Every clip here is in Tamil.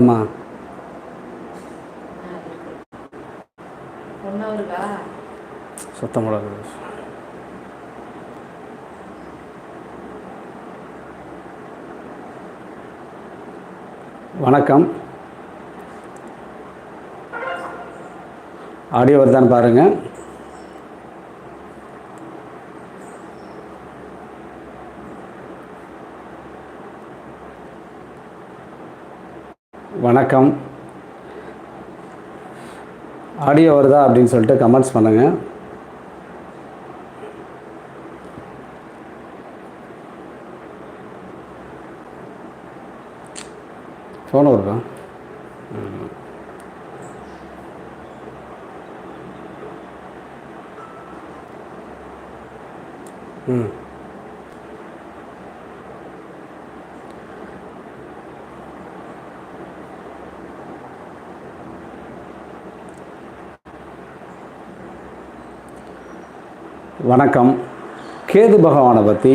அம்மா. சுத்தம் மிளகு வணக்கம். ஆடியோ வருதான்னு பாருங்கள் வணக்கம். ஆடியோ வருதா அப்படின்னு சொல்லிட்டு கமெண்ட்ஸ் பண்ணுங்கள் ஃபோன் வருதா ம். வணக்கம். கேது பகவானை பற்றி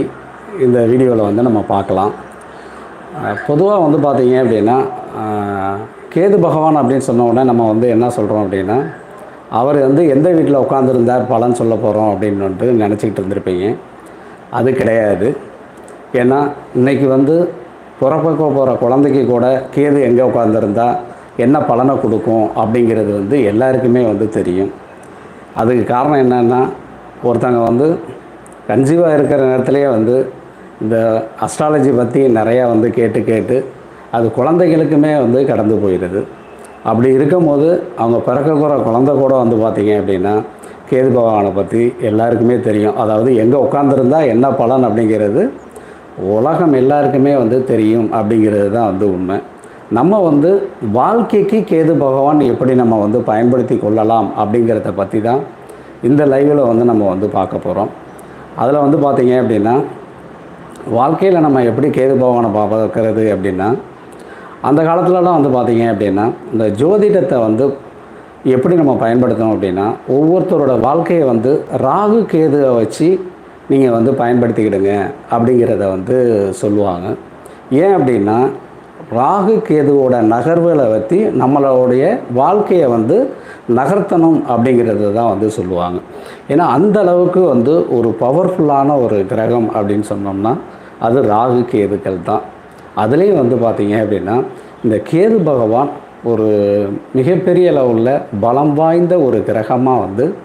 இந்த வீடியோவில் வந்து நம்ம பார்க்கலாம். பொதுவாக வந்து பார்த்தீங்க அப்படின்னா கேது பகவான் அப்படின்னு சொன்ன உடனே நம்ம வந்து என்ன சொல்கிறோம் அப்படின்னா அவர் வந்து எந்த வீட்டில் உட்காந்துருந்தார் பலன் சொல்ல போகிறோம் அப்படின்னு நினச்சிக்கிட்டு இருந்திருப்பீங்க. அது கிடையாது. ஏன்னா இன்றைக்கி வந்து பிறப்பக்க போகிற குழந்தைக்கு கூட கேது எங்கே உட்காந்துருந்தா என்ன பலனை கொடுக்கும் அப்படிங்கிறது வந்து எல்லாருக்குமே வந்து தெரியும். அதுக்கு காரணம் என்னென்னா ஒருத்தங்க வந்து கன்சீவாக இருக்கிற நேரத்துலேயே வந்து இந்த அஸ்ட்ராலஜி பற்றி நிறையா வந்து கேட்டு கேட்டு அது குழந்தைகளுக்குமே வந்து கடந்து போயிடுது. அப்படி இருக்கும்போது அவங்க பிறக்கக்கூட குழந்தை கூட வந்து பார்த்திங்க அப்படின்னா கேது பகவானை பற்றி எல்லாருக்குமே தெரியும். அதாவது எங்கே உட்காந்துருந்தா என்ன பலன் அப்படிங்கிறது உலகம் எல்லாருக்குமே வந்து தெரியும் அப்படிங்கிறது தான் வந்து உண்மை. நம்ம வந்து வாழ்க்கைக்கு கேது பகவான் எப்படி நம்ம வந்து பயன்படுத்தி கொள்ளலாம் அப்படிங்கிறத பற்றி தான் இந்த லைவில் வந்து நம்ம வந்து பார்க்க போகிறோம் அதில் வந்து பார்த்தீங்க அப்படின்னா வாழ்க்கையில் நம்ம எப்படி கேது பகவானை பார்க்கறது அப்படின்னா அந்த காலத்துலலாம் வந்து பார்த்தீங்க அப்படின்னா இந்த ஜோதிடத்தை வந்து எப்படி நம்ம பயன்படுத்தணும் அப்படின்னா ஒவ்வொருத்தரோட வாழ்க்கையை வந்து ராகு கேதுவை வச்சு நீங்கள் வந்து பயன்படுத்திக்கிடுங்க அப்படிங்கிறத வந்து சொல்லுவாங்க. ஏன் அப்படின்னா ராகு கேதுவோட நகர்வுகளை பற்றி நம்மளுடைய வாழ்க்கையை வந்து நகர்த்தணும் அப்படிங்கிறது தான் வந்து சொல்லுவாங்க. ஏன்னா அந்த அளவுக்கு வந்து ஒரு பவர்ஃபுல்லான ஒரு கிரகம் அப்படின்னு சொன்னோம்னா அது ராகு கேதுக்கள் தான். அதுலேயும் வந்து பார்த்தீங்க அப்படின்னா இந்த கேது பகவான் ஒரு மிகப்பெரிய அளவில் பலம் வாய்ந்த ஒரு கிரகமாக வந்து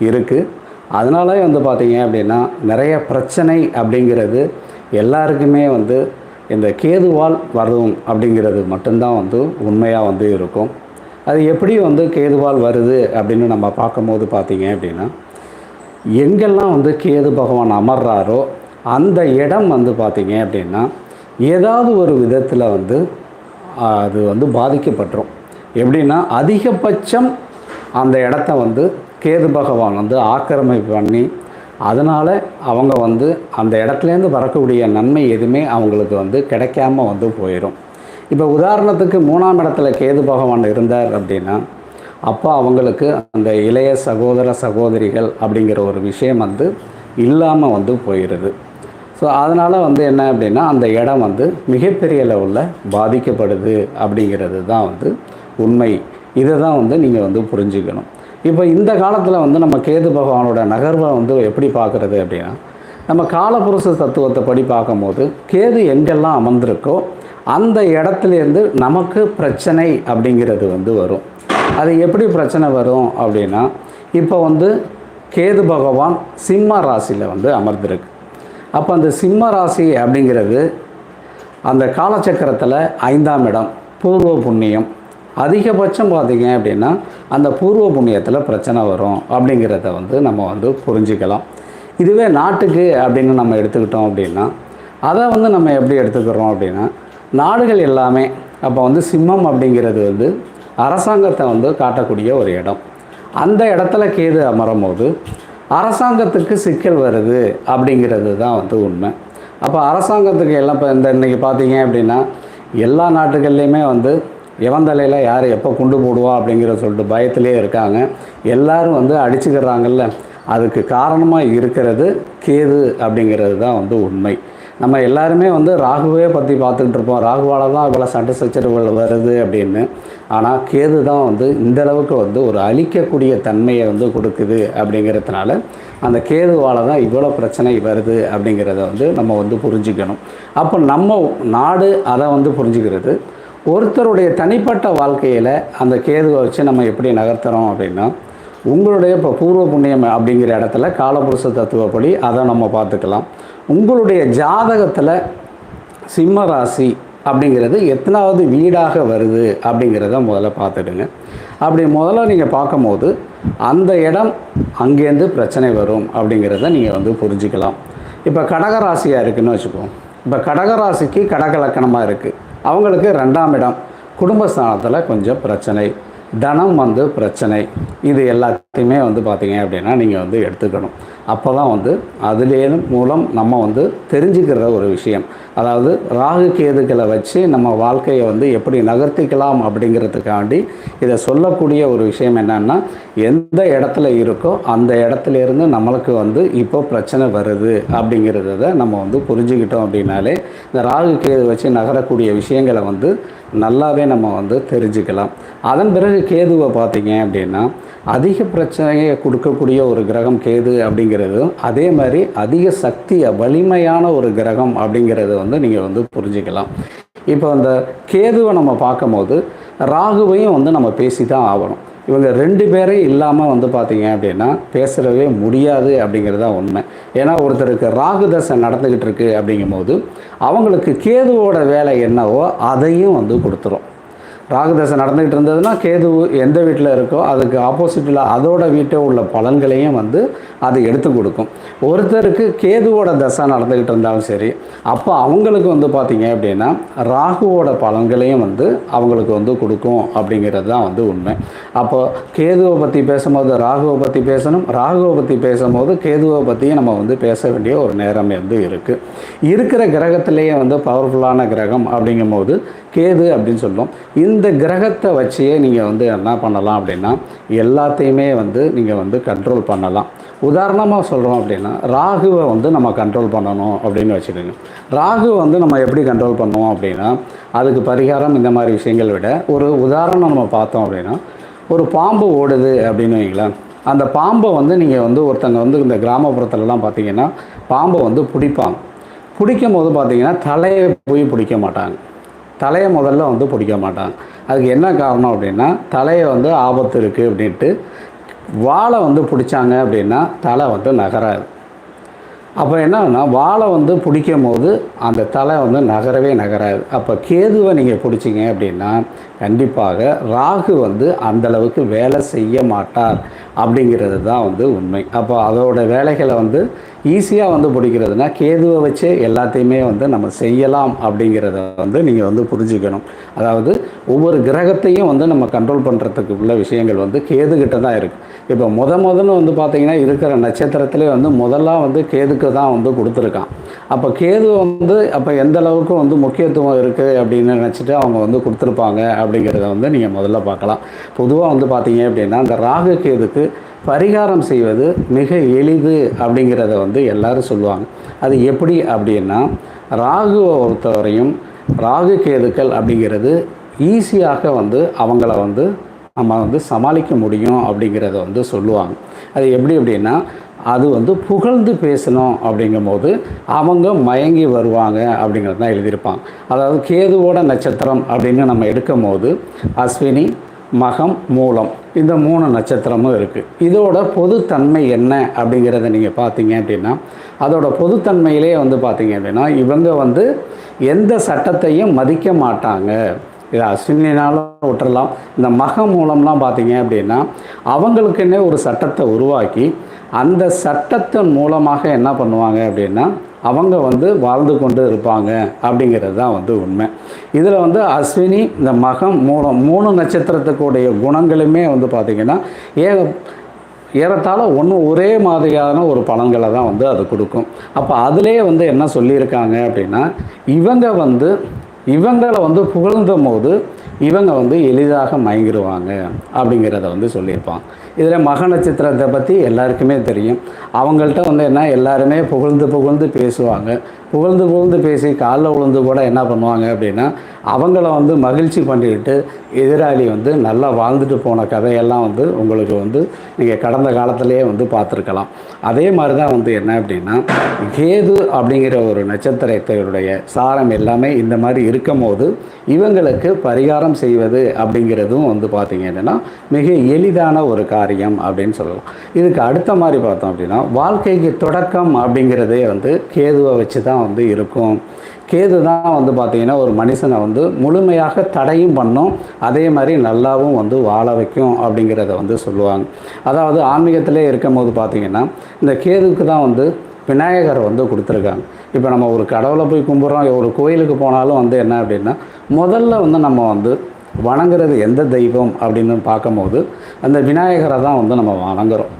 இருக்குது அதனால வந்து பார்த்தீங்க அப்படின்னா நிறைய பிரச்சனை அப்படிங்கிறது எல்லாருக்குமே வந்து இந்த கேதுவால் வரும் அப்படிங்கிறது மட்டும்தான் வந்து உண்மையாக வந்து இருக்கும். அது எப்படி வந்து கேதுவால் வருது அப்படின்னு நம்ம பார்க்கும்போது பார்த்தீங்க அப்படின்னா எங்கெல்லாம் வந்து கேது பகவான் அமர்றாரோ அந்த இடம் வந்து பார்த்தீங்க அப்படின்னா ஏதாவது ஒரு விதத்தில் வந்து அது வந்து பாதிக்கப்பட்டுரும். எப்படின்னா அதிகபட்சம் அந்த இடத்த வந்து கேது பகவான் வந்து ஆக்கிரமிப்பு பண்ணி அதனால் அவங்க வந்து அந்த இடத்துலேருந்து வரக்கூடிய நன்மை எதுவுமே அவங்களுக்கு வந்து கிடைக்காம வந்து போயிடும் இப்போ உதாரணத்துக்கு மூணாம் இடத்துல கேது பகவான் இருந்தார் அப்படின்னா அப்போ அவங்களுக்கு அந்த இளைய சகோதர சகோதரிகள் அப்படிங்கிற ஒரு விஷயம் வந்து இல்லாமல் வந்து போயிடுது ஸோ அதனால் வந்து என்ன அப்படின்னா அந்த இடம் வந்து மிகப்பெரிய லெவலில் பாதிக்கப்படுது அப்படிங்கிறது தான் வந்து உண்மை. இதை தான் வந்து நீங்கள் வந்து புரிஞ்சுக்கணும். இப்போ இந்த காலத்தில் வந்து நம்ம கேது பகவானோட நகர்வை வந்து எப்படி பார்க்குறது அப்படின்னா நம்ம காலபுருஷ தத்துவத்தை படி பார்க்கும்போது கேது எங்கெல்லாம் அமர்ந்திருக்கோ அந்த இடத்துலேருந்து நமக்கு பிரச்சனை அப்படிங்கிறது வந்து வரும். அது எப்படி பிரச்சனை வரும் அப்படின்னா இப்போ வந்து கேது பகவான் சிம்ம ராசியில் வந்து அமர்ந்திருக்கு. அப்போ அந்த சிம்ம ராசி அப்படிங்கிறது அந்த காலச்சக்கரத்தில் ஐந்தாம் இடம் பூர்வ புண்ணியம் அதிகபட்சம் பார்த்தீங்க அப்படின்னா அந்த பூர்வ புண்ணியத்தில் பிரச்சனை வரும் அப்படிங்கிறத வந்து நம்ம வந்து புரிஞ்சுக்கலாம். இதுவே நாட்டுக்கு அப்படின்னு நம்ம எடுத்துக்கிட்டோம் அப்படின்னா அதை வந்து நம்ம எப்படி எடுத்துக்கிறோம் அப்படின்னா நாடுகள் எல்லாமே அப்போ வந்து சிம்மம் அப்படிங்கிறது வந்து அரசாங்கத்தை வந்து காட்டக்கூடிய ஒரு இடம். அந்த இடத்துல கேது அமரும் போது அரசாங்கத்துக்கு சிக்கல் வருது அப்படிங்கிறது தான் வந்து உண்மை. அப்போ அரசாங்கத்துக்கு எல்லாம் இப்போ இந்த இன்றைக்கி பார்த்தீங்க அப்படின்னா எல்லா நாட்டுகள்லேயுமே வந்து எவன் தலையில் யார் எப்போ குண்டு போடுவா அப்படிங்கிற சொல்லிட்டு பயத்திலே இருக்காங்க. எல்லாரும் வந்து அடிச்சுக்கிறாங்கல்ல. அதுக்கு காரணமாக இருக்கிறது கேது அப்படிங்கிறது தான் வந்து உண்மை. நம்ம எல்லாருமே வந்து ராகுவே பற்றி பார்த்துக்கிட்டு இருப்போம். ராகுவால் தான் இவ்வளோ சண்டை சச்சரவுகள் வருது அப்படின்னு. ஆனால் கேது தான் வந்து இந்த அளவுக்கு வந்து ஒரு அழிக்கக்கூடிய தன்மையை வந்து கொடுக்குது அப்படிங்கிறதுனால அந்த கேதுவால் தான் இவ்வளோ பிரச்சனை வருது அப்படிங்கிறத வந்து நம்ம வந்து புரிஞ்சுக்கணும். அப்போ நம்ம நாடு அதை வந்து புரிஞ்சுக்கிறது. ஒருத்தருடைய தனிப்பட்ட வாழ்க்கையில் அந்த கேதுவை வச்சு நம்ம எப்படி நகர்த்துறோம் அப்படின்னா உங்களுடைய இப்போ பூர்வ புண்ணியம் அப்படிங்கிற இடத்துல காலபுருஷ தத்துவப்படி அதை நம்ம பார்த்துக்கலாம். உங்களுடைய ஜாதகத்தில் சிம்ம ராசி அப்படிங்கிறது எத்தனாவது வீடாக வருது அப்படிங்கிறத முதல்ல பார்த்துடுங்க. அப்படி முதல்ல நீங்கள் பார்க்கும்போது அந்த இடம் அங்கேருந்து பிரச்சனை வரும் அப்படிங்கிறத நீங்கள் வந்து புரிஞ்சுக்கலாம். இப்போ கடகராசியாக இருக்குன்னு வச்சுக்கோம் இப்போ கடகராசிக்கு கடகலக்கணமாக இருக்குது அவங்களுக்கு ரெண்டாம் இடம். குடும்பஸ்தானத்தில் கொஞ்சம் பிரச்சனை. தனம் வந்து பிரச்சனை. இது எல்லாத்தையுமே வந்து பார்த்தீங்க அப்படின்னா நீங்கள் வந்து எடுத்துக்கணும். அப்போ தான் வந்து அதுலேயும் மூலம் நம்ம வந்து தெரிஞ்சுக்கிற ஒரு விஷயம். அதாவது ராகு கேதுக்களை வச்சு நம்ம வாழ்க்கையை வந்து எப்படி நகர்த்திக்கலாம் அப்படிங்கிறதுக்காண்டி இதை சொல்லக்கூடிய ஒரு விஷயம் என்னன்னா எந்த இடத்துல இருக்கோ அந்த இடத்துல இருந்து நம்மளுக்கு வந்து இப்போ பிரச்சனை வருது அப்படிங்கிறத நம்ம வந்து புரிஞ்சுக்கிட்டோம் அப்படின்னாலே இந்த ராகு கேது வச்சு நகரக்கூடிய விஷயங்களை வந்து நல்லாவே நம்ம வந்து தெரிஞ்சுக்கலாம். அதன் பிறகு கேதுவை பார்த்தீங்க அப்படின்னா அதிக பிரச்சனையை கொடுக்கக்கூடிய ஒரு கிரகம் கேது அப்படிங்கிறதும் அதே மாதிரி அதிக சக்தியை வலிமையான ஒரு கிரகம் அப்படிங்கிறது வந்து நீங்கள் வந்து புரிஞ்சுக்கலாம். இப்போ அந்த கேதுவை நம்ம பார்க்கும்போது ராகுவையும் வந்து நம்ம பேசி தான் ஆகணும். இவங்க ரெண்டு பேரே இல்லாமல் வந்து பார்த்தீங்க அப்படின்னா பேசுகிறவே முடியாது அப்படிங்கிறது தான் உண்மை. ஏன்னா ஒருத்தருக்கு ராகு தசை நடந்துக்கிட்டு இருக்கு அப்படிங்கும்போது அவங்களுக்கு கேதுவோட வேலை என்னவோ அதையும் வந்து கொடுத்துரும். ராகுதசை நடந்துகிட்டு இருந்ததுன்னா கேது எந்த வீட்டில் இருக்கோ அதுக்கு ஆப்போசிட்டில் அதோட வீட்டை உள்ள பலன்களையும் வந்து அது எடுத்து கொடுக்கும். ஒருத்தருக்கு கேதுவோட தசை நடந்துக்கிட்டு இருந்தாலும் சரி அப்போ அவங்களுக்கு வந்து பார்த்திங்க அப்படின்னா ராகுவோட பலன்களையும் வந்து அவங்களுக்கு வந்து கொடுக்கும் அப்படிங்கிறது தான் வந்து உண்மை. அப்போ கேதுவை பற்றி பேசும்போது ராகுவை பற்றி பேசணும். ராகுவை பற்றி பேசும்போது கேதுவை பற்றியும் நம்ம வந்து பேச வேண்டிய ஒரு நேரம் வந்து இருக்குது இருக்கிற கிரகத்திலேயே வந்து பவர்ஃபுல்லான கிரகம் அப்படிங்கும்போது கேது அப்படின்னு சொல்லுவோம். இந்த இந்த கிரகத்தை வச்சே நீங்கள் வந்து என்ன பண்ணலாம் அப்படின்னா எல்லாத்தையுமே வந்து நீங்கள் வந்து கண்ட்ரோல் பண்ணலாம். உதாரணமாக சொல்கிறோம் அப்படின்னா ராகுவை வந்து நம்ம கண்ட்ரோல் பண்ணணும் அப்படின்னு வச்சுக்கோங்க. ராகு வந்து நம்ம எப்படி கண்ட்ரோல் பண்ணுவோம் அப்படின்னா அதுக்கு பரிகாரம் இந்த மாதிரி விஷயங்கள் விட ஒரு உதாரணம் நம்ம பார்த்தோம் அப்படின்னா ஒரு பாம்பு ஓடுது அப்படின்னு வைங்களேன். அந்த பாம்பை வந்து நீங்கள் வந்து ஒருத்தங்க வந்து இந்த கிராமப்புறத்துலலாம் பார்த்தீங்கன்னா பாம்பை வந்து பிடிப்பாங்க. பிடிக்கும் போது பார்த்தீங்கன்னா தலையை போய் பிடிக்க மாட்டாங்க. தலையை முதல்ல வந்து பிடிக்க மாட்டாங்க அதுக்கு என்ன காரணம் அப்படின்னா தலையை வந்து ஆபத்து இருக்குது அப்படின்ட்டு வாழை வந்து பிடிச்சாங்க அப்படின்னா தலை வந்து நகராது. அப்போ என்னன்னா வாழை வந்து பிடிக்கும் போது அந்த தலை வந்து நகரவே நகராது. அப்போ கேதுவை நீங்கள் பிடிச்சிங்க அப்படின்னா கண்டிப்பாக ராகு வந்து அந்தளவுக்கு வேலை செய்ய மாட்டார். அப்படிங்கிறது தான் வந்து உண்மை. அப்போ அதோட வேலைகளை வந்து ஈஸியாக வந்து பிடிக்கிறதுனா கேதுவை வச்சு எல்லாத்தையுமே வந்து நம்ம செய்யலாம் அப்படிங்கிறத வந்து நீங்கள் வந்து புரிஞ்சுக்கணும். அதாவது ஒவ்வொரு கிரகத்தையும் வந்து நம்ம கண்ட்ரோல் பண்ணுறதுக்கு உள்ள விஷயங்கள் வந்து கேதுகிட்ட தான் இருக்குது இப்போ முத முதன்னு வந்து பார்த்திங்கன்னா இருக்கிற நட்சத்திரத்திலே வந்து முதல்லாம் வந்து கேதுக்கு தான் வந்து கொடுத்துருக்கான். அப்போ கேது வந்து அப்போ எந்த அளவுக்கு வந்து முக்கியத்துவம் இருக்குது அப்படின்னு நினச்சிட்டு அவங்க வந்து கொடுத்துருப்பாங்க அப்படிங்கிறத வந்து நீங்கள் முதல்ல பார்க்கலாம். பொதுவாக வந்து பார்த்தீங்க அப்படின்னா அந்த ராகு கேதுக்கு பரிகாரம் செய்வது மிக எளிது அப்படிங்கிறத வந்து எல்லாரும் சொல்லுவாங்க. அது எப்படி அப்படின்னா ராகுவை பொறுத்தவரையும் ராகு கேதுக்கள் அப்படிங்கிறது ஈஸியாக வந்து அவங்கள வந்து நம்ம வந்து சமாளிக்க முடியும் அப்படிங்கிறத வந்து சொல்லுவாங்க. அது எப்படி அப்படின்னா அது வந்து புகழ்ந்து பேசணும் அப்படிங்கும்போது அவங்க மயங்கி வருவாங்க அப்படிங்கிறது தான் எழுதியிருப்பாங்க. அதாவது கேதுவோட நட்சத்திரம் அப்படின்னு நம்ம எடுக்கும் போது அஸ்வினி மகம் மூலம் இந்த மூணு நட்சத்திரமும் இருக்குது இதோட பொதுத்தன்மை என்ன அப்படிங்கிறத நீங்கள் பார்த்தீங்க அப்படின்னா அதோட பொதுத்தன்மையிலே வந்து பார்த்தீங்க அப்படின்னா இவங்க வந்து எந்த சட்டத்தையும் மதிக்க மாட்டாங்க. இது அஸ்வினினாலும் விட்டுறலாம் இந்த மகம் மூலம்லாம் பார்த்தீங்க அப்படின்னா அவங்களுக்குன்னே ஒரு சட்டத்தை உருவாக்கி அந்த சட்டத்தின் மூலமாக என்ன பண்ணுவாங்க அப்படின்னா அவங்க வந்து வாழ்ந்து கொண்டு இருப்பாங்க அப்படிங்கிறது தான் வந்து உண்மை. இதில் வந்து அஸ்வினி இந்த மகம் மூலம் மூணு நட்சத்திரத்துக்குடைய குணங்களுமே வந்து பார்த்திங்கன்னா ஏக ஏறத்தாழ ஒன்று ஒரே மாதிரியான ஒரு பலன்களை தான் வந்து அது கொடுக்கும். அப்போ அதிலே வந்து என்ன சொல்லியிருக்காங்க அப்படின்னா இவங்க வந்து இவங்களை வந்து புகழ்ந்த போது இவங்க வந்து எளிதாக மயங்கிடுவாங்க அப்படிங்கிறத வந்து சொல்லியிருப்பான். இதில் மக நட்சத்திரத்தை பற்றி எல்லாருக்குமே தெரியும். அவங்கள்ட்ட வந்து என்ன எல்லாருமே புகழ்ந்து புகழ்ந்து பேசுவாங்க. புகழ்ந்து புகழ்ந்து பேசி காலில் விழுந்து கூட என்ன பண்ணுவாங்க அப்படின்னா அவங்கள வந்து மகிழ்ச்சி பண்ணிக்கிட்டு எதிராளி வந்து நல்லா வாழ்ந்துட்டு போன கதையெல்லாம் வந்து உங்களுக்கு வந்து நீங்கள் கடந்த காலத்திலேயே வந்து பார்த்துருக்கலாம். அதே மாதிரி தான் வந்து என்ன அப்படின்னா கேது அப்படிங்கிற ஒரு நட்சத்திரத்தினுடைய சாரம் எல்லாமே இந்த மாதிரி இருக்கும் போது இவங்களுக்கு பரிகாரம் செய்வது அப்படிங்கிறதும் வந்து பார்த்திங்கன்னா மிக எளிதான ஒரு காரியம் அப்படின்னு சொல்லலாம். இதுக்கு அடுத்த மாதிரி பார்த்தோம் அப்படின்னா வாழ்க்கைக்கு தொடக்கம் அப்படிங்கிறதே வந்து கேதுவை வச்சு தான் வந்து இருக்கும். கேது தான் வந்து பார்த்திங்கன்னா ஒரு மனுஷனை வந்து முழுமையாக தடையும் பண்ணும். அதே மாதிரி நல்லாவும் வந்து வாழ வைக்கும் அப்படிங்கிறத வந்து சொல்லுவாங்க. அதாவது ஆன்மீகத்திலே இருக்கும் போது பார்த்திங்கன்னா இந்த கேதுக்கு தான் வந்து விநாயகரை வந்து கொடுத்துருக்காங்க. இப்போ நம்ம ஒரு கடவுளை போய் கும்பிட்றோம் ஒரு கோயிலுக்கு போனாலும் வந்து என்ன அப்படின்னா முதல்ல வந்து நம்ம வந்து வணங்குறது எந்த தெய்வம் அப்படின்னு பார்க்கும்போது அந்த விநாயகரை தான் வந்து நம்ம வணங்குறோம்.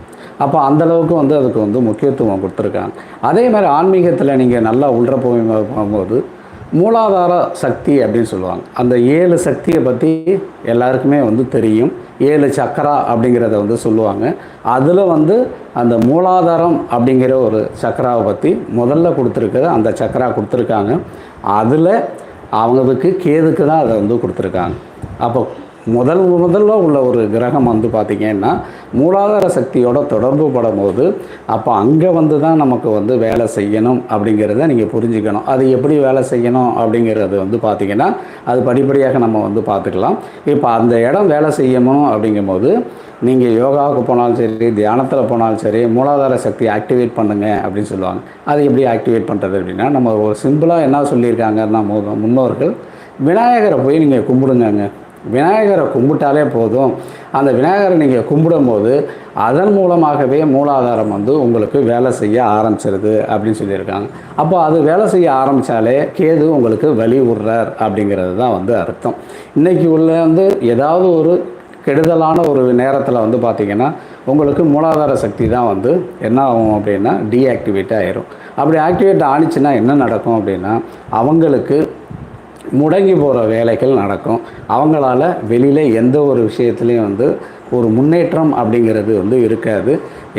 அப்போ அந்தளவுக்கு வந்து அதுக்கு வந்து முக்கியத்துவம் கொடுத்துருக்காங்க. அதே மாதிரி ஆன்மீகத்தில் நீங்கள் நல்லா உள்ள போய் போகும்போது மூலாதார சக்தி அப்படின்னு சொல்லுவாங்க. அந்த ஏழு சக்தியை பற்றி எல்லாருக்குமே வந்து தெரியும். ஏழு சக்கரா அப்படிங்கிறத வந்து சொல்லுவாங்க. அதில் வந்து அந்த மூலாதாரம் அப்படிங்கிற ஒரு சக்கராவை பற்றி முதல்ல கொடுத்துருக்குது அந்த சக்கரா கொடுத்துருக்காங்க. அதில் அவங்களுக்கு கேதுக்கு தான் அதை வந்து கொடுத்துருக்காங்க. அப்போ முதல் முதல்ல உள்ள ஒரு கிரகம் வந்து பார்த்திங்கன்னா மூலாதார சக்தியோட தொடர்பு படும்போது அப்போ அங்கே வந்து தான் நமக்கு வந்து வேலை செய்யணும் அப்படிங்கிறத நீங்கள் புரிஞ்சுக்கணும். அது எப்படி வேலை செய்யணும் அப்படிங்கிறது வந்து பார்த்திங்கன்னா அது படிப்படியாக நம்ம வந்து பார்த்துக்கலாம். இப்போ அந்த இடம் வேலை செய்யணும் அப்படிங்கும்போது நீங்கள் யோகாவுக்கு போனாலும் சரி தியானத்தில் போனாலும் சரி மூலாதார சக்தி ஆக்டிவேட் பண்ணுங்கள் அப்படின்னு சொல்லுவாங்க. அது எப்படி ஆக்டிவேட் பண்ணுறது அப்படின்னா நம்ம ஒரு சிம்பிளாக என்ன சொல்லியிருக்காங்கன்னா முன்னோர்கள் விநாயகரை போய் நீங்கள் கும்பிடுங்கங்க. விநாயகரை கும்பிட்டாலே போதும். அந்த விநாயகரை நீங்கள் கும்பிடும்போது அதன் மூலமாகவே மூலாதாரம் வந்து உங்களுக்கு வேலை செய்ய ஆரம்பிச்சிருது அப்படின்னு சொல்லியிருக்காங்க. அப்போ அது வேலை செய்ய ஆரம்பித்தாலே கேது உங்களுக்கு வழி விடுறார் அப்படிங்கிறது தான் வந்து அர்த்தம். இன்றைக்கி உள்ள வந்து ஏதாவது ஒரு கெடுதலான ஒரு நேரத்தில் வந்து பார்த்திங்கன்னா உங்களுக்கு மூலாதார சக்தி தான் வந்து என்ன ஆகும் அப்படின்னா டீஆக்டிவேட் ஆயிரும். அப்படி ஆக்டிவேட் ஆனிச்சுன்னா என்ன நடக்கும் அப்படின்னா அவங்களுக்கு முடங்கி போகிற வேலைகள் நடக்கும். அவங்களால வெளியில் எந்த ஒரு விஷயத்துலையும் வந்து ஒரு முன்னேற்றம் அப்படிங்கிறது வந்து இருக்காது.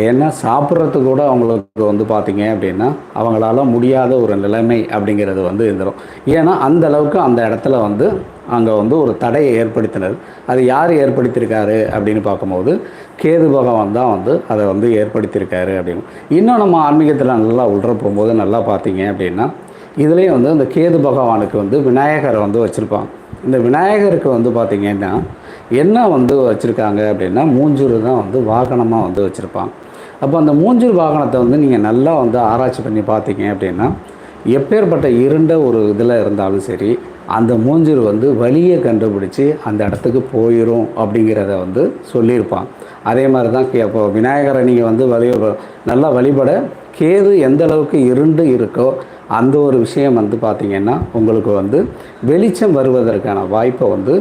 ஏன்னா சாப்பிட்றது கூட அவங்களுக்கு வந்து பார்த்திங்க அப்படின்னா அவங்களால முடியாத ஒரு நிலைமை அப்படிங்கிறது வந்து இருந்துடும் ஏன்னா அந்த அளவுக்கு அந்த இடத்துல வந்து அங்கே வந்து ஒரு தடையை ஏற்படுத்தினர். அது யார் ஏற்படுத்தியிருக்காரு அப்படின்னு பார்க்கும்போது கேது பகவான் தான் வந்து அதை வந்து ஏற்படுத்தியிருக்காரு அப்படின்னு. இன்னும் நம்ம ஆன்மீகத்தில் நல்லா உள்ற போகும்போது நல்லா பார்த்தீங்க அப்படின்னா இதுலேயும் வந்து அந்த கேது பகவானுக்கு வந்து விநாயகரை வந்து வச்சுருப்பாங்க. இந்த விநாயகருக்கு வந்து பார்த்திங்கன்னா என்ன வந்து வச்சுருக்காங்க அப்படின்னா மூஞ்சூர் தான் வந்து வாகனமாக வந்து வச்சுருப்பாங்க. அப்போ அந்த மூஞ்சூர் வாகனத்தை வந்து நீங்கள் நல்லா வந்து ஆராய்ச்சி பண்ணி பார்த்தீங்க அப்படின்னா எப்பேற்பட்ட இருண்ட ஒரு இதில் இருந்தாலும் சரி அந்த மூஞ்சூர் வந்து வழியை கண்டுபிடிச்சி அந்த இடத்துக்கு போயிடும் அப்படிங்கிறத வந்து சொல்லியிருப்பான் அதே மாதிரி தான் கே இப்போ விநாயகரை நீங்கள் வந்து வழி நல்லா வழிபட கேது எந்த அளவுக்கு இருண்டு இருக்கோ அந்த ஒரு விஷயம் வந்து பார்த்திங்கன்னா உங்களுக்கு வந்து வெளிச்சம் வருவதற்கான வாய்ப்பை வந்து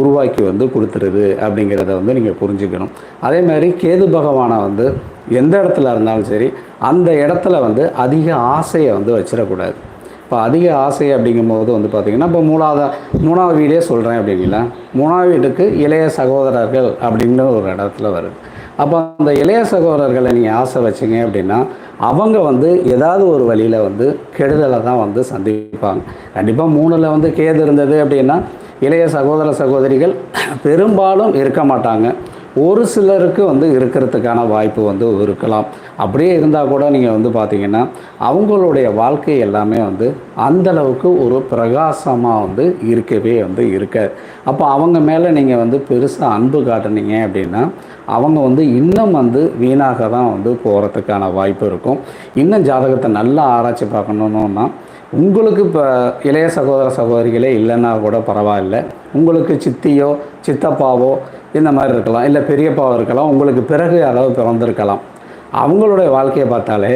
உருவாக்கி வந்து கொடுத்துருது அப்படிங்கிறத வந்து நீங்கள் புரிஞ்சுக்கணும். அதே மாதிரி கேது பகவானை வந்து எந்த இடத்துல இருந்தாலும் சரி அந்த இடத்துல வந்து அதிக ஆசையை வந்து வச்சிடக்கூடாது. இப்போ அதிக ஆசை அப்படிங்கும்போது வந்து பார்த்திங்கன்னா இப்போ மூணாவது மூணாவது வீடே சொல்கிறேன் அப்படிங்களா மூணாவது வீட்டுக்கு இளைய சகோதரர்கள் அப்படின்னு ஒரு இடத்துல வருது. அப்போ அந்த இளைய சகோதரர்களை நீங்கள் ஆசை வச்சிங்க அப்படின்னா அவங்க வந்து ஏதாவது ஒரு வழியில் வந்து கெடுதலை தான் வந்து சந்திப்பாங்க. கண்டிப்பாக மூணில் வந்து கேது இருந்தது அப்படின்னா இளைய சகோதர சகோதரிகள் பெரும்பாலும் இருக்க மாட்டாங்க. ஒரு சிலருக்கு வந்து இருக்கிறதுக்கான வாய்ப்பு வந்து இருக்கலாம். அப்படியே இருந்தால் கூட நீங்கள் வந்து பார்த்தீங்கன்னா அவங்களுடைய வாழ்க்கை எல்லாமே வந்து அந்தளவுக்கு ஒரு பிரகாசமாக வந்து இருக்கவே வந்து இருக்காது அப்போ அவங்க மேலே நீங்கள் வந்து பெருசாக அன்பு காட்டுனீங்க அப்படின்னா அவங்க வந்து இன்னும் வந்து வீணாக தான் வந்து போகிறதுக்கான வாய்ப்பு இருக்கும். இன்னும் ஜாதகத்தை நல்லா ஆராய்ச்சி பார்க்கணுன்னா உங்களுக்கு இப்போ இளைய சகோதர சகோதரிகளே இல்லைன்னா கூட பரவாயில்ல. உங்களுக்கு சித்தியோ சித்தப்பாவோ இந்த மாதிரி இருக்கலாம் இல்லை பெரியப்பாவாக இருக்கலாம் உங்களுக்கு பிறகு யாராவது பிறந்திருக்கலாம். அவங்களுடைய வாழ்க்கையை பார்த்தாலே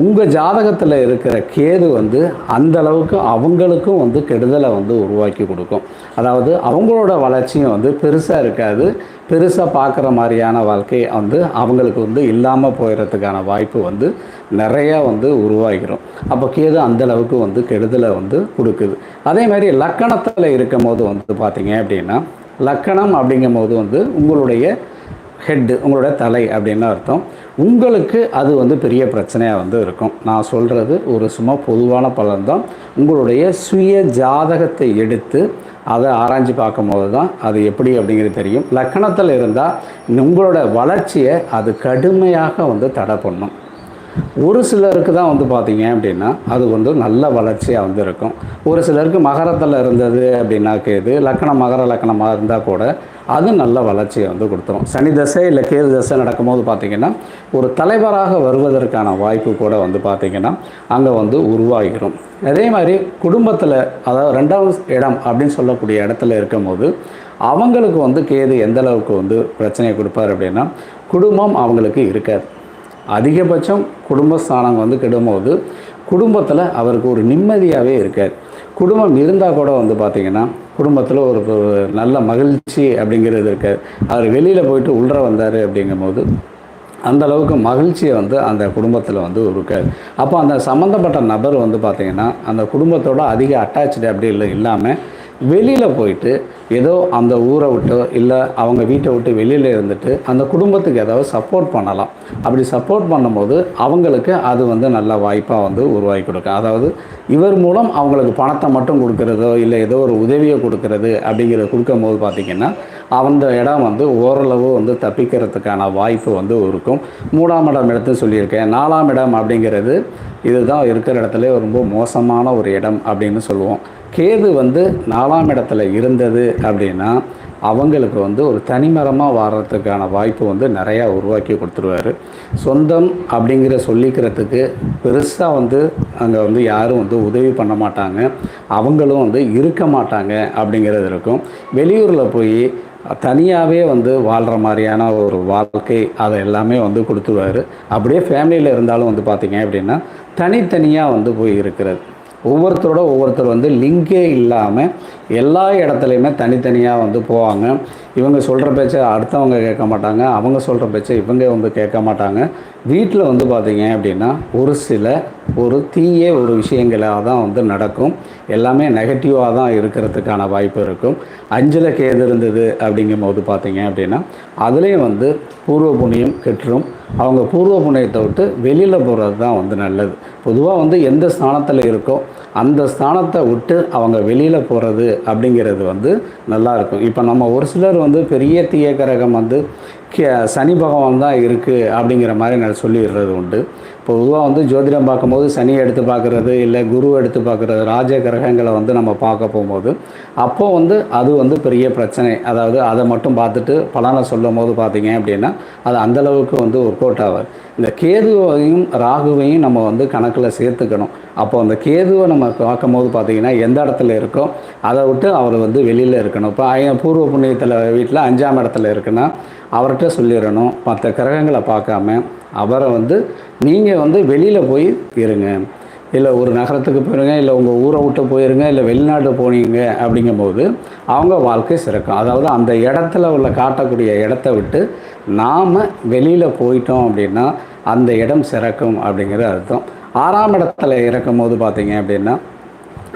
உங்கள் ஜாதகத்தில் இருக்கிற கேது வந்து அந்த அளவுக்கு அவங்களுக்கும் வந்து கெடுதலை வந்து உருவாக்கி கொடுக்கும். அதாவது அவங்களோட வளர்ச்சியும் வந்து பெருசாக இருக்காது. பெருசாக பார்க்குற மாதிரியான வாழ்க்கை வந்து அவங்களுக்கு வந்து இல்லாமல் போயிடுறதுக்கான வாய்ப்பு வந்து நிறையா வந்து உருவாகிடும் அப்போ கேது அந்த அளவுக்கு வந்து கெடுதலை வந்து கொடுக்குது. அதே மாதிரி லக்கணத்தில் இருக்கும் போது வந்து பார்த்திங்க அப்படின்னா லக்கணம் அப்படிங்கும்போது வந்து உங்களுடைய ஹெட்டு உங்களோட தலை அப்படின்னு அர்த்தம். உங்களுக்கு அது வந்து பெரிய பிரச்சனையாக வந்து இருக்கும். நான் சொல்கிறது ஒரு சும்மா பொதுவான பலன்தான் உங்களுடைய சுய ஜாதகத்தை எடுத்து அதை ஆராய்ஞ்சு பார்க்கும்போது தான் அது எப்படி அப்படிங்கிறது தெரியும். லக்கணத்தில் இருந்தால் உங்களோட வளர்ச்சியை அது கடுமையாக வந்து தடை பண்ணும். ஒரு சிலருக்கு தான் வந்து பார்த்தீங்க அப்படின்னா அது வந்து நல்ல வளர்ச்சியாக வந்து இருக்கும். ஒரு சிலருக்கு மகரத்தில் இருந்தது அப்படின்னா கேது லக்கணம் மகர லக்கணமாக இருந்தால் கூட அது நல்ல வளர்ச்சியை வந்து கொடுத்துரும். சனி தசை இல்லை கேது தசை நடக்கும்போது பார்த்திங்கன்னா ஒரு தலைவராக வருவதற்கான வாய்ப்பு கூட வந்து பார்த்திங்கன்னா அங்கே வந்து உருவாகிடும் அதே மாதிரி குடும்பத்தில் அதாவது ரெண்டாவது இடம் அப்படின்னு சொல்லக்கூடிய இடத்துல இருக்கும்போது அவங்களுக்கு வந்து கேது எந்த அளவுக்கு வந்து பிரச்சனையை கொடுப்பார் அப்படின்னா குடும்பம் அவங்களுக்கு இருக்காது. அதிகபட்சம் குடும்பஸ்தானம் வந்து கெடும்போது குடும்பத்தில் அவருக்கு ஒரு நிம்மதியாகவே இருக்கார். குடும்பம் இருந்தால் கூட வந்து பார்த்திங்கன்னா குடும்பத்தில் ஒரு நல்ல மகிழ்ச்சி அப்படிங்கிறது இருக்கார் அவர் வெளியில் போயிட்டு உள்ளே வந்தார் அப்படிங்கும்போது அந்த அளவுக்கு மகிழ்ச்சியை வந்து அந்த குடும்பத்தில் வந்து இருக்காது அப்போ அந்த சம்மந்தப்பட்ட நபர் வந்து பார்த்திங்கன்னா அந்த குடும்பத்தோட அதிக அட்டாச்சு அப்படி இல்லை இல்லாமல் வெளியில் போயிட்டு ஏதோ அந்த ஊரை விட்டோ இல்லை அவங்க வீட்டை விட்டு வெளியில் இருந்துட்டு அந்த குடும்பத்துக்கு ஏதாவது சப்போர்ட் பண்ணலாம். அப்படி சப்போர்ட் பண்ணும்போது அவங்களுக்கு அது வந்து நல்ல வாய்ப்பாக வந்து உருவாக்கி கொடுக்கும். அதாவது இவர் மூலம் அவங்களுக்கு பணத்தை மட்டும் கொடுக்குறதோ இல்லை ஏதோ ஒரு உதவியை கொடுக்கறது அப்படிங்கிறத கொடுக்கும்போது பார்த்திங்கன்னா அந்த இடம் வந்து ஓரளவு வந்து தப்பிக்கிறதுக்கான வாய்ப்பு வந்து இருக்கும். மூணாம் இடம் எடுத்து சொல்லியிருக்கேன். நாலாம் இடம் அப்படிங்கிறது இதுதான் இருக்கிற இடத்துல ரொம்ப மோசமான ஒரு இடம் அப்படின்னு சொல்லுவோம். கேது வந்து நாலாம் இடத்துல இருந்தது அப்படின்னா அவங்களுக்கு வந்து ஒரு தனிமரமாக வாடுறதுக்கான வாய்ப்பு வந்து நிறையா உருவாக்கி கொடுத்துருவாரு. சொந்தம் அப்படிங்கிற சொல்லிக்கிறதுக்கு பெருசாக வந்து அங்கே வந்து யாரும் வந்து உதவி பண்ண மாட்டாங்க. அவங்களும் வந்து இருக்க மாட்டாங்க அப்படிங்கிறது இருக்கும். வெளியூரில் போய் தனியாகவே வந்து வாழ்கிற மாதிரியான ஒரு வாழ்க்கை அதை எல்லாமே வந்து கொடுத்துருவாரு. அப்படியே ஃபேமிலியில் இருந்தாலும் வந்து பார்த்திங்க அப்படின்னா தனித்தனியாக வந்து போய் இருக்கிறது. ஒவ்வொருத்தரோட ஒவ்வொருத்தர் வந்து லிங்கே இல்லாமல் எல்லா இடத்துலையுமே தனித்தனியாக வந்து போவாங்க. இவங்க சொல்கிற பேச்சை அடுத்தவங்க கேட்க மாட்டாங்க. அவங்க சொல்கிற பேச்சை இவங்க வந்து கேட்க மாட்டாங்க. வீட்டில் வந்து பார்த்திங்க அப்படின்னா ஒரு சில ஒரு தீய ஒரு விஷயங்களாக தான் வந்து நடக்கும். எல்லாமே நெகட்டிவாக தான் இருக்கிறதுக்கான வாய்ப்பு இருக்கும். அஞ்சில் கேது இருந்தது அப்படிங்கும் போது பார்த்தீங்க அப்படின்னா அதுலேயும் வந்து பூர்வ புண்ணியம் கெட்டுரும். அவங்க பூர்வ புண்ணியத்தை விட்டு வெளியில் போகிறது தான் வந்து நல்லது. பொதுவாக வந்து எந்த ஸ்தானத்தில் இருக்கோ அந்த ஸ்தானத்தை விட்டு அவங்க வெளியில் போகிறது அப்படிங்கிறது வந்து நல்லாயிருக்கும். இப்போ நம்ம ஒரு சிலர் வந்து பெரிய தீய கிரகம் வந்து சனி பகவான் தான் இருக்குது அப்படிங்கிற மாதிரி நான் சொல்லிடுறது உண்டு. பொதுவாக வந்து ஜோதிடம் பார்க்கும்போது சனி எடுத்து பார்க்குறது இல்லை குரு எடுத்து பார்க்குறது ராஜ கிரகங்களை வந்து நம்ம பார்க்க போகும்போது அப்போது வந்து அது வந்து பெரிய பிரச்சனை. அதாவது அதை மட்டும் பார்த்துட்டு பலனை சொல்லும் போது பார்த்தீங்க அப்படின்னா அது அந்தளவுக்கு வந்து ஒர்க் அவுட் ஆகாது இந்த கேதுவையும் ராகுவையும் நம்ம வந்து கணக்கில் சேர்த்துக்கணும். அப்போ அந்த கேதுவை நம்ம பார்க்கும்போது பார்த்தீங்கன்னா எந்த இடத்துல இருக்கோ அதை விட்டு அவர் வந்து வெளியில் இருக்கணும். இப்போ பூர்வ புண்ணியத்தில் வீட்டில் அஞ்சாம் இடத்துல இருக்குன்னா அவர்கிட்ட சொல்லிடணும். மற்ற கிரகங்களை பார்க்காம அவரை வந்து நீங்கள் வந்து வெளியில் போய் இருங்க. இல்லை ஒரு நகரத்துக்கு போயிருங்க இல்லை உங்கள் ஊரை விட்டு போயிருங்க இல்லை வெளிநாட்டு போனீங்க அப்படிங்கும்போது அவங்க வாழ்க்கை சிறக்கும். அதாவது அந்த இடத்துல உள்ள காட்டக்கூடிய இடத்த விட்டு நாம் வெளியில் போயிட்டோம் அப்படின்னா அந்த இடம் சிறக்கும் அப்படிங்கிறது அர்த்தம். ஆறாம் இடத்துல இறக்கும் போது பார்த்தீங்க அப்படின்னா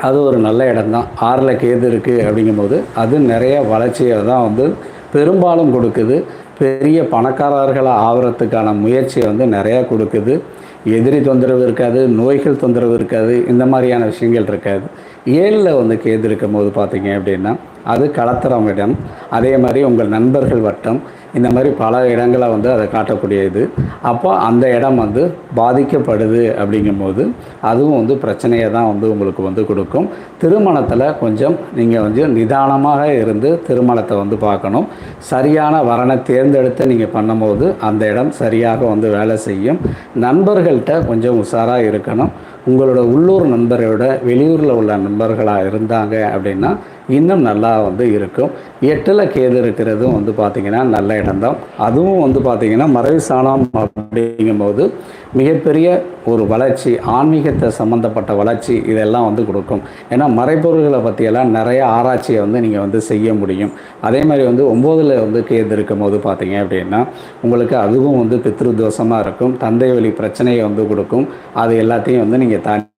அது ஒரு நல்ல இடம் தான் ஆறில் கேது இருக்குது அப்படிங்கும்போது அது நிறைய வளர்ச்சியை தான் வந்து பெரும்பாலும் கொடுக்குது. பெரிய பணக்காரர்களாக ஆகிறதுக்கான முயற்சியை வந்து நிறையா கொடுக்குது. எதிரி தொந்தரவு இருக்காது நோய்கள் தொந்தரவு இருக்காது இந்த மாதிரியான விஷயங்கள் இருக்காது. ஏழில் வந்து கேது இருக்கும் போது பார்த்தீங்க அப்படின்னா அது கலத்தரம் இடம் அதே மாதிரி உங்கள் நண்பர்கள் வட்டம் இந்த மாதிரி பல இடங்களை வந்து அதை காட்டக்கூடிய இது. அப்போ அந்த இடம் வந்து பாதிக்கப்படுது அப்படிங்கும்போது அதுவும் வந்து பிரச்சனையை தான் வந்து உங்களுக்கு வந்து கொடுக்கும். திருமணத்தில் கொஞ்சம் நீங்கள் வந்து நிதானமாக இருந்து திருமணத்தை வந்து பார்க்கணும். சரியான வரனை தேர்ந்தெடுத்து நீங்கள் பண்ணும்போது அந்த இடம் சரியாக வந்து வேலை செய்யும். நண்பர்கள்ட்ட கொஞ்சம் உஷாராக இருக்கணும். உங்களோட உள்ளூர் நண்பரோட வெளியூரில் உள்ள நண்பர்களாக இருந்தாங்க அப்படின்னா இன்னும் நல்லா வந்து இருக்கும். எட்டில் கேது இருக்கிறதும் வந்து பார்த்திங்கன்னா நல்ல இடம்தான். அதுவும் வந்து பார்த்திங்கன்னா மறைவு சாணம் அப்படிங்கும்போது மிகப்பெரிய ஒரு வளர்ச்சி ஆன்மீகத்தை சம்மந்தப்பட்ட வளர்ச்சி இதெல்லாம் வந்து கொடுக்கும். ஏன்னா மறைப்பொருள்களை பற்றியெல்லாம் நிறைய ஆராய்ச்சியை வந்து நீங்கள் வந்து செய்ய முடியும். அதே மாதிரி வந்து ஒம்போதில் வந்து கேது இருக்கும் போது பார்த்தீங்க அப்படின்னா உங்களுக்கு அதுவும் வந்து பித்ரு தோஷமாக இருக்கும். தந்தை வழி பிரச்சனையை வந்து கொடுக்கும். அது எல்லாத்தையும் வந்து நீங்கள் தாண்டி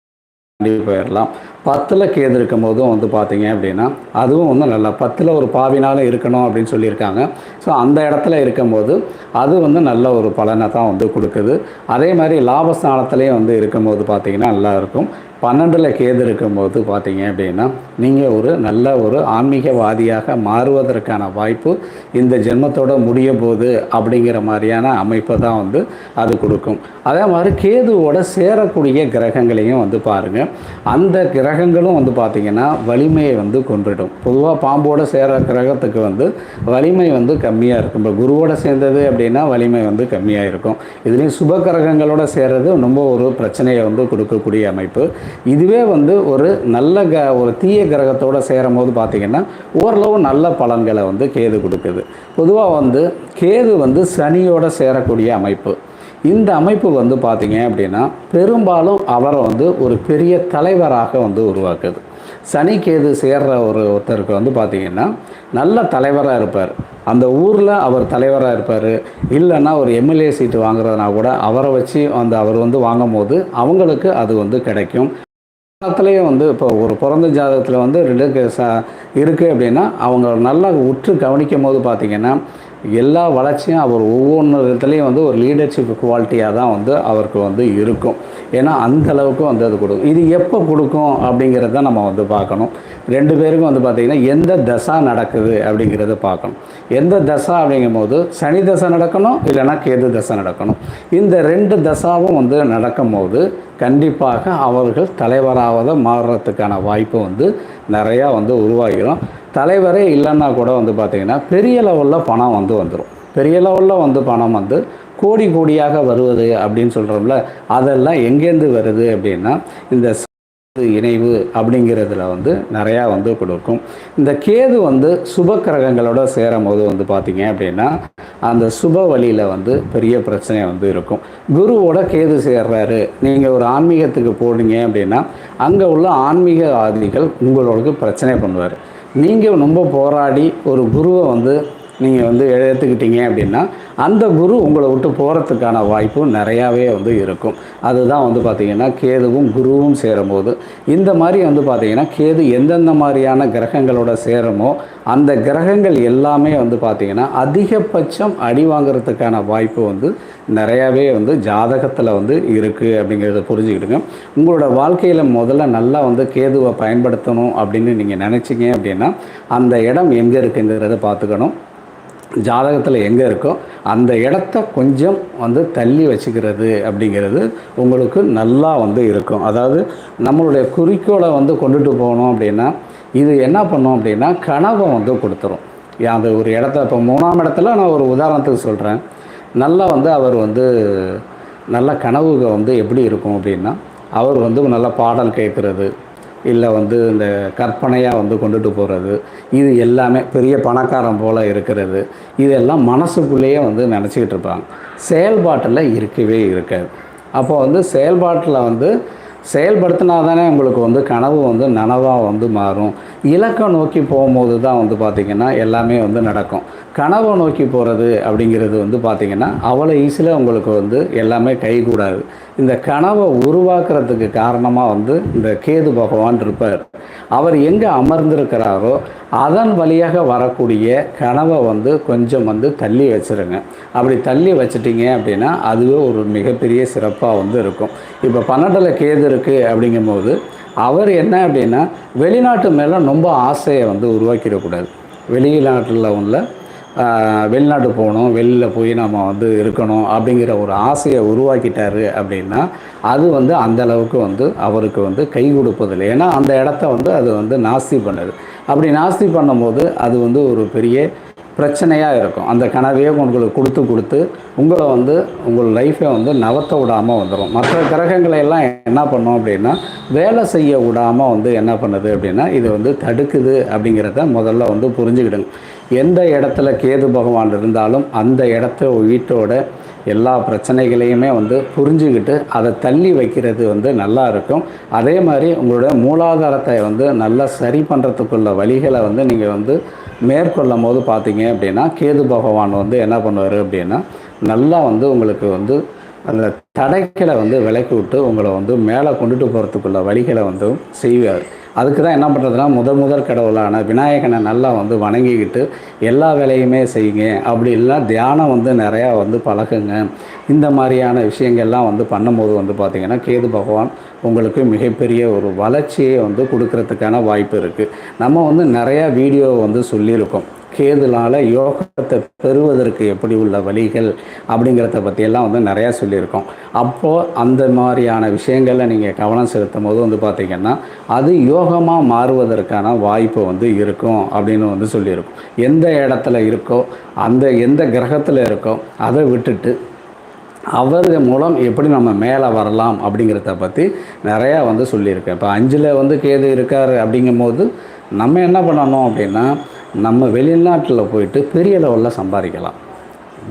போயிடலாம் பத்தில் கேது இருக்கும் போதும் வந்து பார்த்தீங்க அப்படின்னா அதுவும் வந்து நல்லா பத்தில் ஒரு பாவினாலும் இருக்கணும் அப்படின்னு சொல்லியிருக்காங்க. ஸோ அந்த இடத்துல இருக்கும்போது அது வந்து நல்ல ஒரு பலனை தான் வந்து கொடுக்குது. அதே மாதிரி லாபஸ்தானத்துலேயும் வந்து இருக்கும்போது பார்த்தீங்கன்னா நல்லா இருக்கும். பன்னெண்டில் கேது இருக்கும்போது பார்த்தீங்க அப்படின்னா நீங்கள் ஒரு நல்ல ஒரு ஆன்மீகவாதியாக மாறுவதற்கான வாய்ப்பு இந்த ஜென்மத்தோட முடிய போகுது அப்படிங்கிற மாதிரியான அமைப்பை தான் வந்து அது கொடுக்கும். அதே மாதிரி கேதுவோட சேரக்கூடிய கிரகங்களையும் வந்து பாருங்கள் அந்த கிரகங்களும் வந்து பார்த்திங்கன்னா வலிமையை வந்து கொண்டுடும் பொதுவாக பாம்போட சேர கிரகத்துக்கு வந்து வலிமை வந்து கம்மியாக இருக்கும். இப்போ குருவோட சேர்ந்தது அப்படின்னா வலிமை வந்து கம்மியாக இருக்கும். இதுலேயும் சுப கிரகங்களோட சேர்றது ரொம்ப ஒரு பிரச்சனையை வந்து கொடுக்கக்கூடிய அமைப்பு. இதுவே வந்து ஒரு நல்ல க ஒரு தீய கிரகத்தோடு சேரும் போது பார்த்திங்கன்னா ஓரளவு நல்ல பலன்களை வந்து கேது கொடுக்குது. பொதுவாக வந்து கேது வந்து சனியோட சேரக்கூடிய அமைப்பு. இந்த அமைப்பு வந்து பார்த்திங்க அப்படின்னா பெரும்பாலும் அவரை வந்து ஒரு பெரிய தலைவராக வந்து உருவாக்குது. சனி கேது சேர்ற ஒரு ஒருத்தருக்கு வந்து பார்த்திங்கன்னா நல்ல தலைவராக இருப்பார். அந்த ஊரில் அவர் தலைவராக இருப்பார். இல்லைன்னா ஒரு எம்எல்ஏ சீட்டு வாங்குறதுனா கூட அவரை வச்சு அந்த அவர் வந்து வாங்கும் போது அவங்களுக்கு அது வந்து கிடைக்கும். ஜாதகத்துலேயும் வந்து இப்போ ஒரு பிறந்த ஜாதகத்தில் வந்து ரெண்டு இருக்குது அப்படின்னா அவங்க நல்லா உற்று கவனிக்கும் போது பார்த்திங்கன்னா எல்லா வளர்ச்சியும் அவர் ஒவ்வொன்று விதத்துலேயும் வந்து ஒரு லீடர்ஷிப் குவாலிட்டியாக தான் வந்து அவருக்கு வந்து இருக்கும். ஏன்னா அந்த அளவுக்கு வந்து அது கொடுக்கும். இது எப்போ கொடுக்கும் அப்படிங்கிறத நம்ம வந்து பார்க்கணும். ரெண்டு பேருக்கும் வந்து பார்த்திங்கன்னா எந்த தசா நடக்குது அப்படிங்கிறத பார்க்கணும். எந்த தசா அப்படிங்கும் போது சனி தசை நடக்கணும் இல்லைன்னா கேது தசை நடக்கணும். இந்த ரெண்டு தசாவும் வந்து நடக்கும் போது கண்டிப்பாக அவர்கள் தலைவராவது மாறுறதுக்கான வாய்ப்பு வந்து நிறையா வந்து உருவாகிடும் தலைவரே இல்லைன்னா கூட வந்து பார்த்திங்கன்னா பெரிய லெவலில் பணம் வந்து வந்துடும் பெரிய லெவலில் வந்து பணம் வந்து கோடி கோடியாக வருவது அப்படின்னு சொல்கிறோம்ல அதெல்லாம் எங்கேருந்து வருது அப்படின்னா இந்த இணைவு அப்படிங்கிறதுல வந்து நிறையா வந்து கொடுக்கும் இந்த கேது வந்து சுப கிரகங்களோட சேரும் போது வந்து பார்த்தீங்க அப்படின்னா அந்த சுப வழியில் வந்து பெரிய பிரச்சனை வந்து இருக்கும். குருவோட கேது சேர்றாரு. நீங்கள் ஒரு ஆன்மீகத்துக்கு போனீங்க அப்படின்னா அங்கே உள்ள ஆன்மீக ஆதிகள் உங்களோட பிரச்சனை பண்ணுவார். நீங்கள் ரொம்ப போராடி ஒரு குருவை வந்து நீங்கள் வந்து எடுத்துக்கிட்டீங்க அப்படின்னா அந்த குரு உங்களை விட்டு போகிறதுக்கான வாய்ப்பு நிறையாவே வந்து இருக்கும். அதுதான் வந்து பார்த்திங்கன்னா கேதுவும் குருவும் சேரும்போது. இந்த மாதிரி வந்து பார்த்திங்கன்னா கேது எந்தெந்த மாதிரியான கிரகங்களோட சேருமோ அந்த கிரகங்கள் எல்லாமே வந்து பார்த்திங்கன்னா அதிகபட்சம் அடி வாங்கிறதுக்கான வாய்ப்பு வந்து நிறையாவே வந்து ஜாதகத்தில் வந்து இருக்குது அப்படிங்கிறத புரிஞ்சுக்கிடுங்க. உங்களோட வாழ்க்கையில் முதல்ல நல்லா வந்து கேதுவை பயன்படுத்தணும் அப்படின்னு நீங்கள் நினச்சிங்க அப்படின்னா அந்த இடம் எங்கே இருக்குங்கிறத பார்த்துக்கணும். ஜாதகத்தில் எங்கே இருக்கோ அந்த இடத்த கொஞ்சம் வந்து தள்ளி வச்சுக்கிறது அப்படிங்கிறது உங்களுக்கு நல்லா வந்து இருக்கும். அதாவது நம்மளுடைய குறிக்கோளை வந்து கொண்டுட்டு போகணும் அப்படின்னா இது என்ன பண்ணோம் அப்படின்னா கனவை வந்து கொடுத்துரும். அந்த ஒரு இடத்த இப்போ மூணாம் இடத்துல நான் ஒரு உதாரணத்துக்கு சொல்கிறேன் நல்லா வந்து அவர் வந்து நல்ல கனவுகள் வந்து எப்படி இருக்கும் அப்படின்னா அவர் வந்து நல்லா பாடல் கேட்குறது இல்லை வந்து இந்த கற்பனையாக வந்து கொண்டுட்டு போகிறது இது எல்லாமே பெரிய பணக்காரன் போல் இருக்கிறது. இதெல்லாம் மனசுக்குள்ளேயே வந்து நினச்சிக்கிட்டு இருப்பாங்க. செயல்பாட்டில் இருக்கவே இருக்காது. அப்போ வந்து செயல்பாட்டில் வந்து செயல்படுத்தினா தானே உங்களுக்கு வந்து கனவு வந்து நனவாக வந்து மாறும். இலக்கம் நோக்கி போகும்போது தான் வந்து பார்த்திங்கன்னா எல்லாமே வந்து நடக்கும். கனவை நோக்கி போகிறது அப்படிங்கிறது வந்து பார்த்திங்கன்னா அவ்வளோ ஈஸியில் உங்களுக்கு வந்து எல்லாமே கைகூடாது. இந்த கனவை உருவாக்குறதுக்கு காரணமாக வந்து இந்த கேது பகவான் இருப்பார். அவர் எங்கே அமர்ந்திருக்கிறாரோ அதன் வழியாக வரக்கூடிய கனவை வந்து கொஞ்சம் வந்து தள்ளி வச்சுருங்க. அப்படி தள்ளி வச்சிட்டிங்க அப்படின்னா அதுவே ஒரு மிகப்பெரிய சிறப்பாக வந்து இருக்கும். இப்போ பன்னெண்டில் கேது இருக்குது அப்படிங்கும்போது அவர் என்ன அப்படின்னா வெளிநாட்டு மேலே ரொம்ப ஆசையை வந்து உருவாக்கிடக்கூடாது. வெளிநாட்டில் உள்ள வெளிநாட்டு போகணும் வெளியில் போய் நம்ம வந்து இருக்கணும் அப்படிங்கிற ஒரு ஆசையை உருவாக்கிட்டாரு அப்படின்னா அது வந்து அந்தளவுக்கு வந்து அவருக்கு வந்து கை கொடுப்பதில்லை. ஏன்னா அந்த இடத்த வந்து அது வந்து நாஸ்தி பண்ணுது. அப்படி நாஸ்தி பண்ணும்போது அது வந்து ஒரு பெரிய பிரச்சனையாக இருக்கும். அந்த கனவையே உங்களுக்கு கொடுத்து கொடுத்து உங்களை வந்து உங்கள் லைஃப்பை வந்து நவத்த விடாமல் வந்துடும் மற்ற கிரகங்களை எல்லாம் என்ன பண்ணோம் அப்படின்னா வேலை செய்ய விடாமல் வந்து என்ன பண்ணுது அப்படின்னா இது வந்து தடுக்குது அப்படிங்கிறத முதல்ல வந்து புரிஞ்சுக்கிடுங்க. எந்த இடத்துல கேது பகவான் இருந்தாலும் அந்த இடத்த வீட்டோட எல்லா பிரச்சனைகளையுமே வந்து புரிஞ்சுக்கிட்டு அதை தள்ளி வைக்கிறது வந்து நல்லா இருக்கும். அதே மாதிரி உங்களோட மூலாதாரத்தை வந்து நல்லா சரி பண்ணுறதுக்குள்ள வழிகளை வந்து நீங்கள் வந்து மேற்கொள்ளும் போது பார்த்தீங்க அப்படின்னா கேது பகவான் வந்து என்ன பண்ணுவார் அப்படின்னா நல்லா வந்து உங்களுக்கு வந்து அந்த தடைகளை வந்து விலக்கி விட்டு உங்களை வந்து மேலே கொண்டுட்டு போகிறதுக்குள்ள வழிகளை வந்து செய்வார். அதுக்கு தான் என்ன பண்ணுறதுனா முத முதல் கடவுளான விநாயகனை நல்லா வந்து வணங்கிக்கிட்டு எல்லா வேலையுமே செய்யுங்க. அப்படி இல்லைனா தியானம் வந்து நிறையா வந்து பழகுங்க. இந்த மாதிரியான விஷயங்கள்லாம் வந்து பண்ணும்போது வந்து பார்த்திங்கன்னா கேது பகவான் உங்களுக்கு மிகப்பெரிய ஒரு வளர்ச்சியை வந்து கொடுக்கறதுக்கான வாய்ப்பு இருக்குது நம்ம வந்து நிறையா வீடியோ வந்து சொல்லியிருக்கோம். கேதுனால யோகத்தை பெறுவதற்கு எப்படி உள்ள வழிகள் அப்படிங்கிறத பற்றியெல்லாம் வந்து நிறையா சொல்லியிருக்கோம். அப்போது அந்த மாதிரியான விஷயங்களில் நீங்கள் கவனம் செலுத்தும் போது வந்து பார்த்திங்கன்னா அது யோகமாக மாறுவதற்கான வாய்ப்பு வந்து இருக்கும் அப்படின்னு வந்து சொல்லியிருக்கோம். எந்த இடத்துல இருக்கோ அந்த எந்த கிரகத்தில் இருக்கோ அதை விட்டுட்டு அவர்கள் மூலம் எப்படி நம்ம மேலே வரலாம் அப்படிங்கிறத பற்றி நிறையா வந்து சொல்லியிருக்கேன். இப்போ அஞ்சில் வந்து கேது இருக்கார் அப்படிங்கும்போது நம்ம என்ன பண்ணணும் அப்படின்னா நம்ம வெளிநாட்டில் போயிட்டு பெரிய லெவலில் சம்பாதிக்கலாம்.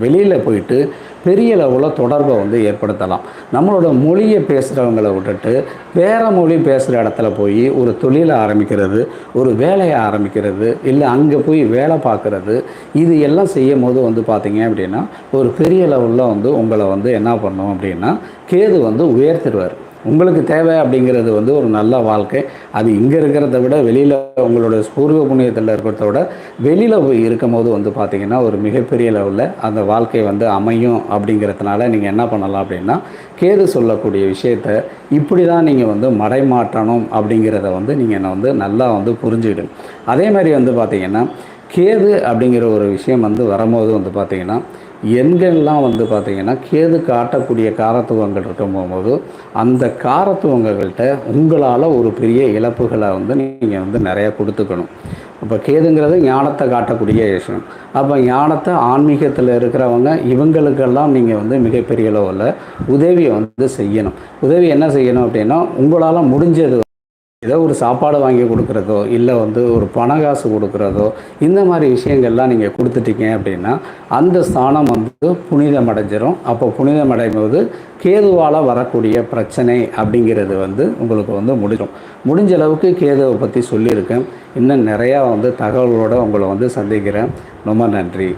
வெளியில் போயிட்டு பெரிய லெவலில் தொடர்பை வந்து ஏற்படுத்தலாம். நம்மளோட மொழியை பேசுகிறவங்கள விட்டுட்டு வேறு மொழி பேசுகிற இடத்துல போய் ஒரு தொழிலை ஆரம்பிக்கிறது ஒரு வேலையை ஆரம்பிக்கிறது இல்லை அங்கே போய் வேலை பார்க்குறது இது எல்லாம் செய்யும் போது வந்து பார்த்திங்க அப்படின்னா ஒரு பெரிய லெவலில் வந்து உங்களை வந்து என்ன பண்ணும் அப்படின்னா கேது வந்து உயர்த்திடுவார். உங்களுக்கு தேவை அப்படிங்கிறது வந்து ஒரு நல்ல வாழ்க்கை. அது இங்கே இருக்கிறத விட வெளியில் உங்களோட பூர்வ புண்ணியத்தில் இருக்கிறத விட வெளியில் போய் இருக்கும் போது வந்து பார்த்திங்கன்னா ஒரு மிகப்பெரிய லெவலில் அந்த வாழ்க்கை வந்து அமையும் அப்படிங்கிறதுனால நீங்கள் என்ன பண்ணலாம் அப்படின்னா கேது சொல்லக்கூடிய விஷயத்த இப்படி தான் நீங்கள் வந்து மடைமாற்றணும் அப்படிங்கிறத வந்து நீங்கள் வந்து நல்லா வந்து புரிஞ்சுக்கிடும் அதே மாதிரி வந்து பார்த்திங்கன்னா கேது அப்படிங்கிற ஒரு விஷயம் வந்து வரும்போது வந்து பார்த்திங்கன்னா எண்கள்லாம் வந்து பார்த்திங்கன்னா கேது காட்டக்கூடிய காரத்துவங்கள் இருக்கும் போகும்போது அந்த காரத்துவங்கள்கிட்ட உங்களால் ஒரு பெரிய இழப்புகளை வந்து நீங்கள் வந்து நிறையா கொடுத்துக்கணும். அப்போ கேதுங்கிறது ஞானத்தை காட்டக்கூடிய விஷயம் அப்போ ஞானத்தை ஆன்மீகத்தில் இருக்கிறவங்க இவங்களுக்கெல்லாம் நீங்கள் வந்து மிகப்பெரிய அளவில் உதவியை வந்து செய்யணும். உதவி என்ன செய்யணும் அப்படின்னா உங்களால் முடிஞ்சது ஏதோ ஒரு சாப்பாடு வாங்கி கொடுக்குறதோ இல்லை வந்து ஒரு பண காசு கொடுக்குறதோ இந்த மாதிரி விஷயங்கள்லாம் நீங்கள் கொடுத்துட்டீங்க அப்படின்னா அந்த ஸ்தானம் வந்து புனிதம் அடைஞ்சிரும் அப்போ புனிதம் அடையும் போது கேதுவால் வரக்கூடிய பிரச்சனை அப்படிங்கிறது வந்து உங்களுக்கு வந்து முடியும் முடிஞ்ச அளவுக்கு கேதுவை பற்றி சொல்லியிருக்கேன். இன்னும் நிறையா வந்து தகவலோடு உங்களை வந்து சந்திக்கிறேன். ரொம்ப நன்றி.